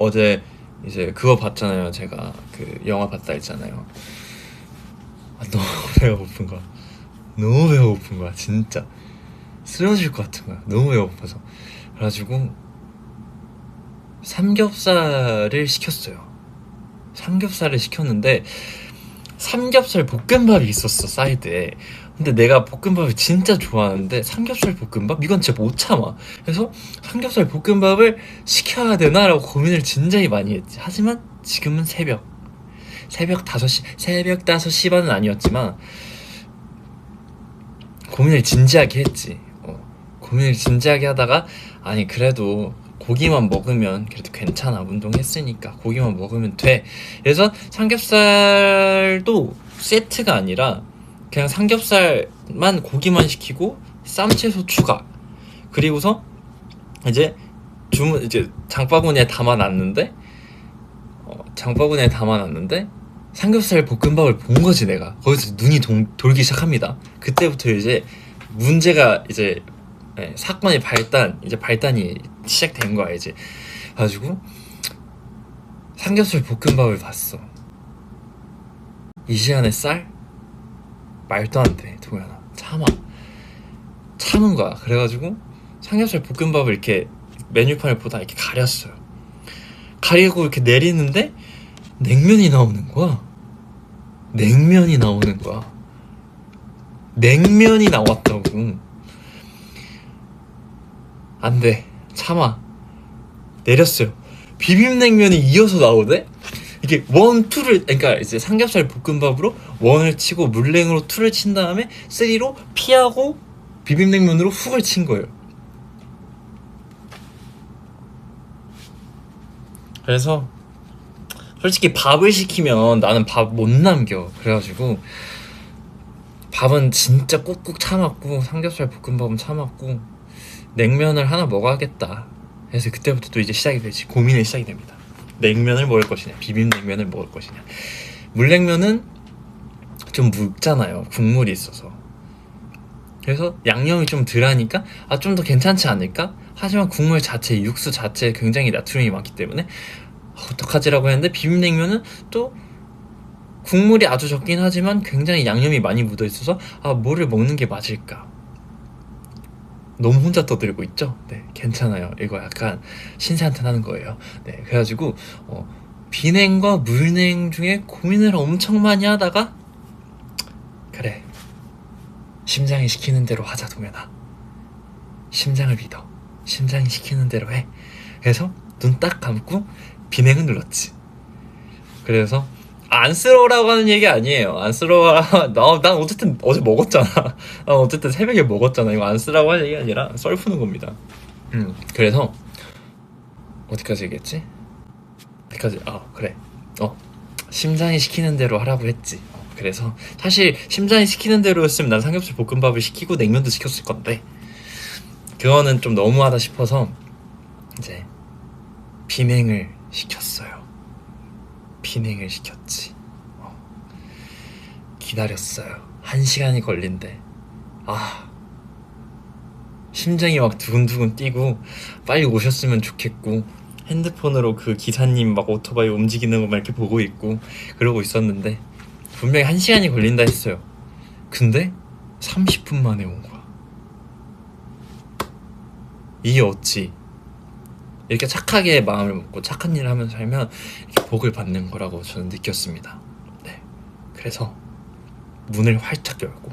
어제 이제 그거 봤잖아요. 제가 그 영화 봤다 했잖아요. 아, 너무 배가 고픈 거야. 너무 배가 고픈 거야. 진짜 쓰러질 것 같은 거야. 너무 배가 고파서. 그래가지고 삼겹살을 시켰어요. 삼겹살을 시켰는데 삼겹살 볶음밥이 있었어 사이드에. 근데 내가 볶음밥을 진짜 좋아하는데 삼겹살 볶음밥 이건 진짜 못 참아. 그래서 삼겹살 볶음밥을 시켜야 되나라고 고민을 진작에 많이 했지. 하지만 지금은 새벽. 새벽 5시, 새벽 5시 반은 아니었지만 고민을 진지하게 했지. 어, 고민을 진지하게 하다가 아니 그래도 고기만 먹으면 그래도 괜찮아 운동했으니까 고기만 먹으면 돼 그래서 삼겹살도 세트가 아니라 그냥 삼겹살만 고기만 시키고 쌈 채소 추가. 그리고서 이제 주문 이제 장바구니에 담아놨는데 어, 장바구니에 담아놨는데 삼겹살 볶음밥을 본 거지 내가. 거기서 눈이 동, 돌기 시작합니다. 그때부터 이제 문제가 이제 예, 사건의 발단 이제 발단이 시작된 거야 이제. 가지고 삼겹살 볶음밥을 봤어. 이 시간에 쌀 말도 안 돼 동현아 참아 참은 거야 그래가지고 삼겹살 볶음밥을 이렇게 메뉴판을 보다 이렇게 가렸어요 가리고 이렇게 내리는데 냉면이 나오는 거야 냉면이 나오는 거야 냉면이 나왔다고 안 돼. 참아. 내렸어요. 비빔냉면이 이어서 나오대? 이게 원, 투를, 그러니까 이제 삼겹살 볶음밥으로 원을 치고 물냉으로 투를 친 다음에 쓰리로 피하고 비빔냉면으로 훅을 친 거예요. 그래서 솔직히 밥을 시키면 나는 밥 못 남겨. 그래가지고 밥은 진짜 꾹꾹 참았고 삼겹살 볶음밥은 참았고 냉면을 하나 먹어야겠다. 그래서 그때부터 또 이제 시작이 되지. 고민이 시작이 됩니다. 냉면을 먹을 것이냐, 비빔냉면을 먹을 것이냐. 물냉면은 좀 묵잖아요. 국물이 있어서. 그래서 양념이 좀 덜하니까 아 좀 더 괜찮지 않을까? 하지만 국물 자체, 육수 자체에 굉장히 나트륨이 많기 때문에 아, 어떡하지라고 했는데 비빔냉면은 또 국물이 아주 적긴 하지만 굉장히 양념이 많이 묻어 있어서 아 뭐를 먹는 게 맞을까? 너무 혼자 떠들고 있죠? 네, 괜찮아요. 이거 약간 신세한테 하는 거예요. 네, 그래가지고 어, 비냉과 물냉 중에 고민을 엄청 많이 하다가 그래 심장이 시키는 대로 하자 동현아 심장을 믿어 심장이 시키는 대로 해 그래서 눈 딱 감고 비냉을 눌렀지 그래서 안쓰러워라고 하는 얘기 아니에요. 안쓰러워라. 나, 난 어쨌든 어제 먹었잖아. 난 어쨌든 새벽에 먹었잖아. 이거 안쓰라고 하는 얘기 아니라 썰 푸는 겁니다. 음, 그래서 어디까지 얘기했지? 어디까지? 아, 그래. 어, 심장이 시키는 대로 하라고 했지. 어, 그래서 사실 심장이 시키는 대로였으면 난 삼겹살 볶음밥을 시키고 냉면도 시켰을 건데 그거는 좀 너무하다 싶어서 이제 비냉을 시켰어요. 비냉을 시켰지. 어. 기다렸어요. 한 시간이 걸린대. 아, 심장이 막 두근두근 뛰고 빨리 오셨으면 좋겠고 핸드폰으로 그 기사님 막 오토바이 움직이는 거만 이렇게 보고 있고 그러고 있었는데 분명히 한 시간이 걸린다 했어요. 근데 30분 만에 온 거야. 이게 어찌 이렇게 착하게 마음을 먹고 착한 일을 하면서 살면 복을 받는 거라고 저는 느꼈습니다. 네. 그래서 문을 활짝 열고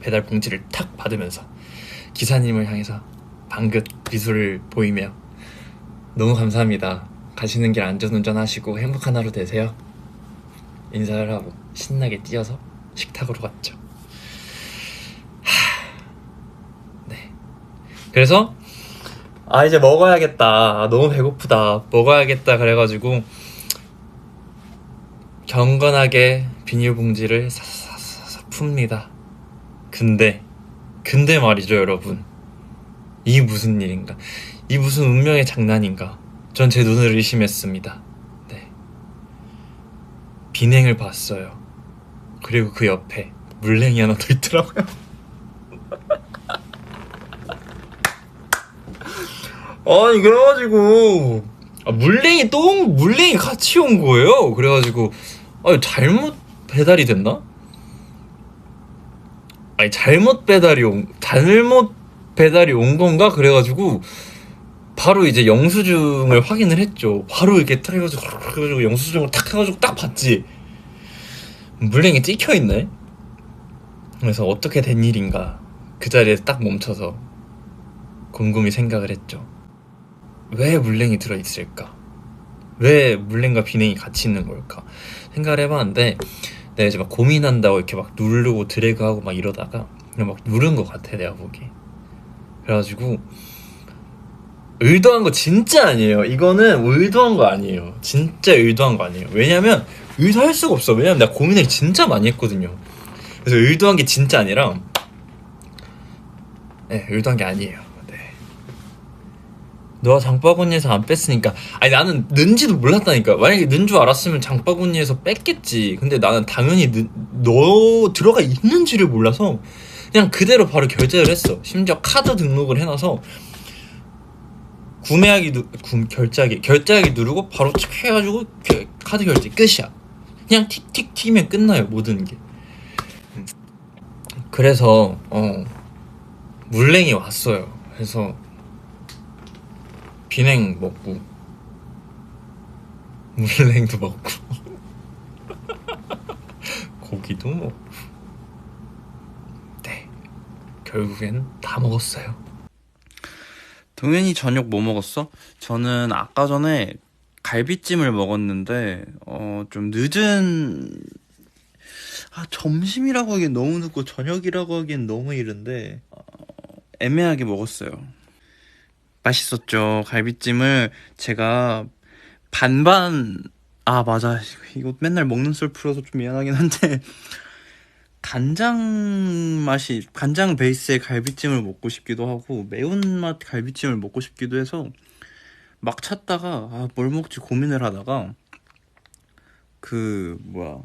배달 봉지를 탁 받으면서 기사님을 향해서 방긋 미소를 보이며 너무 감사합니다. 가시는 길 안전운전 하시고 행복한 하루 되세요. 인사를 하고 신나게 뛰어서 식탁으로 갔죠. 하... 네. 그래서 아 이제 먹어야겠다. 아, 너무 배고프다. 먹어야겠다 그래가지고 경건하게 비닐봉지를 사사사사 풉니다. 근데 근데 말이죠 여러분. 이 무슨 일인가? 이 무슨 운명의 장난인가? 전 제 눈을 의심했습니다. 네 비냉을 봤어요 그리고 그 옆에 물냉이 하나 더 있더라고요 아니 그래가지고 아, 물냉이 또 물냉이 같이 온 거예요. 그래가지고 아 잘못 배달이 됐나? 아니 잘못 배달이 온 잘못 배달이 온 건가? 그래가지고 바로 이제 영수증을 확인을 했죠. 바로 이렇게 탁 해가지고 그래가지고 영수증을 탁 해가지고 딱 봤지. 물냉이 찍혀 있네. 그래서 어떻게 된 일인가 그 자리에서 딱 멈춰서 곰곰이 생각을 했죠. 왜 물냉이 들어 있을까? 왜 물냉과 비냉이 같이 있는 걸까? 생각을 해봤는데 내가 이제 막 고민한다고 이렇게 막 누르고 드래그하고 막 이러다가 그냥 막 누른 것 같아 내가 보기에. 그래가지고 의도한 거 진짜 아니에요. 이거는 의도한 거 아니에요. 진짜 의도한 거 아니에요. 왜냐면 의도할 수가 없어. 왜냐면 내가 고민을 진짜 많이 했거든요. 그래서 의도한 게 진짜 아니라 네, 의도한 게 아니에요. 네. 너가 장바구니에서 안 뺐으니까 아니 나는 는지도 몰랐다니까 만약에 는 줄 알았으면 장바구니에서 뺐겠지 근데 나는 당연히 는, 너 들어가 있는지를 몰라서 그냥 그대로 바로 결제를 했어 심지어 카드 등록을 해놔서 구매하기 누, 구, 결제하기 결제하기 누르고 바로 칙 해가지고 겨- 카드 결제 끝이야. 그냥 틱틱 튀면 끝나요 모든 게. 음. 그래서 어 물냉이 왔어요. 그래서 비냉 먹고 물냉도 먹고 고기도 먹고. 네. 결국엔 다 먹었어요 동현이 저녁 뭐 먹었어? 저는 아까 전에 갈비찜을 먹었는데 어 좀 늦은 아 점심이라고 하기엔 너무 늦고 저녁이라고 하기엔 너무 이른데 어, 애매하게 먹었어요. 맛있었죠. 갈비찜을 제가 반반 아 맞아 이거 맨날 먹는 썰 풀어서 좀 미안하긴 한데 간장 맛이 간장 베이스의 갈비찜을 먹고 싶기도 하고 매운맛 갈비찜을 먹고 싶기도 해서 막 찾다가 아, 뭘 먹지 고민을 하다가 그 뭐야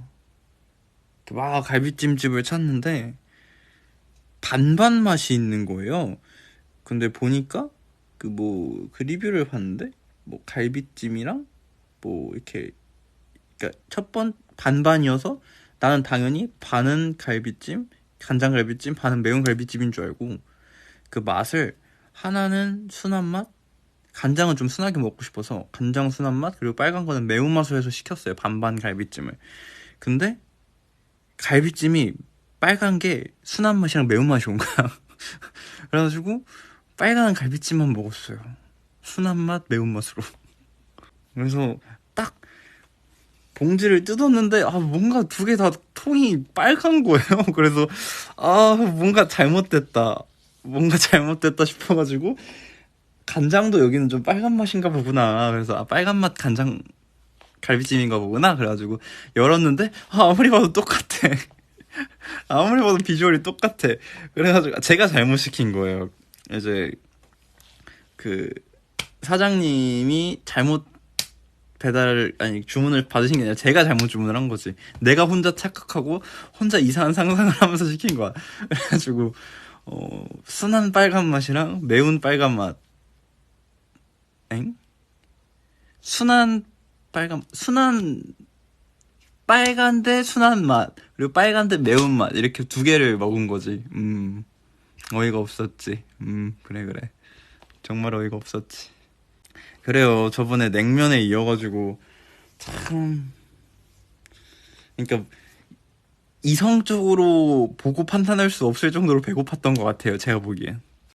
막 갈비찜 집을 찾는데 반반 맛이 있는 거예요. 근데 보니까 그 뭐 그 리뷰를 봤는데 뭐 갈비찜이랑 뭐 이렇게 그러니까 첫 번 반반이어서 나는 당연히 반은 갈비찜, 간장 갈비찜, 반은 매운 갈비찜인 줄 알고 그 맛을 하나는 순한 맛, 간장은 좀 순하게 먹고 싶어서 간장 순한 맛 그리고 빨간 거는 매운 맛으로 해서 시켰어요 반반 갈비찜을. 근데 갈비찜이 빨간 게 순한 맛이랑 매운 맛이 온 거야. 그래가지고 빨간 갈비찜만 먹었어요. 순한 맛, 매운 맛으로. 그래서 딱 봉지를 뜯었는데 아 뭔가 두 개 다 통이 빨간 거예요. 그래서 아 뭔가 잘못됐다. 뭔가 잘못됐다 싶어가지고 간장도 여기는 좀 빨간 맛인가 보구나. 그래서 아 빨간 맛 간장 갈비찜인가 보구나. 그래가지고 열었는데 아, 아무리 봐도 똑같아. 아무리 봐도 비주얼이 똑같아. 그래가지고 제가 잘못 시킨 거예요. 이제 그 사장님이 잘못 배달 아니 주문을 받으신 게 아니라 제가 잘못 주문을 한 거지. 내가 혼자 착각하고 혼자 이상한 상상을 하면서 시킨 거야. 그래가지고 어 순한 빨간 맛이랑 매운 빨간 맛. 엥? 순한 빨간 순한 빨간데 순한 맛 그리고 빨간데 매운 맛 이렇게 두 개를 먹은 거지. 음 어이가 없었지. 음 그래 그래 정말 어이가 없었지. 그래요. 저번에 냉면에 이어가지고 참 그러니까 이성적으로 보고 판단할 수 없을 정도로 배고팠던 것 같아요. 제가 보기엔.